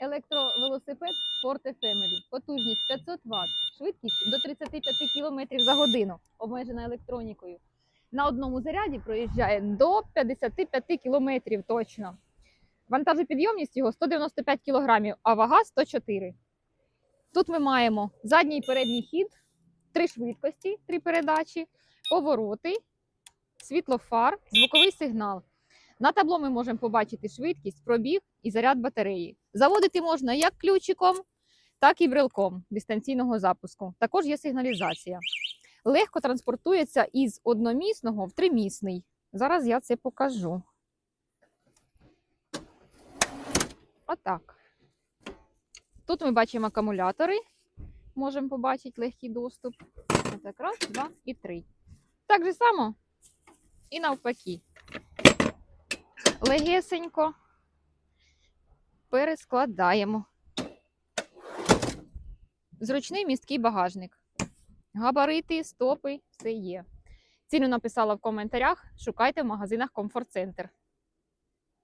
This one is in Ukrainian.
електровелосипед Forte Family. Потужність 500 Вт, швидкість до 35 км за годину, обмежена електронікою. На одному заряді проїжджає до 55 км точно. Вантажопідйомність його 195 кг, а вага 104 Тут ми маємо задній і передній хід, три швидкості, три передачі, повороти, світло фар, звуковий сигнал. На табло ми можемо побачити швидкість, пробіг і заряд батареї. Заводити можна як ключиком, так і брелком дистанційного запуску. Також є сигналізація. Легко транспортується із одномісного в тримісний. Зараз я це покажу. Отак. Тут ми бачимо акумулятори. Можемо побачити легкий доступ. Отак, раз, два і три. Так же само і навпаки. Легесенько перескладаємо. Зручний місткий багажник. Габарити, стопи, все є. Ціну написала в коментарях. Шукайте в магазинах Комфорт Центр.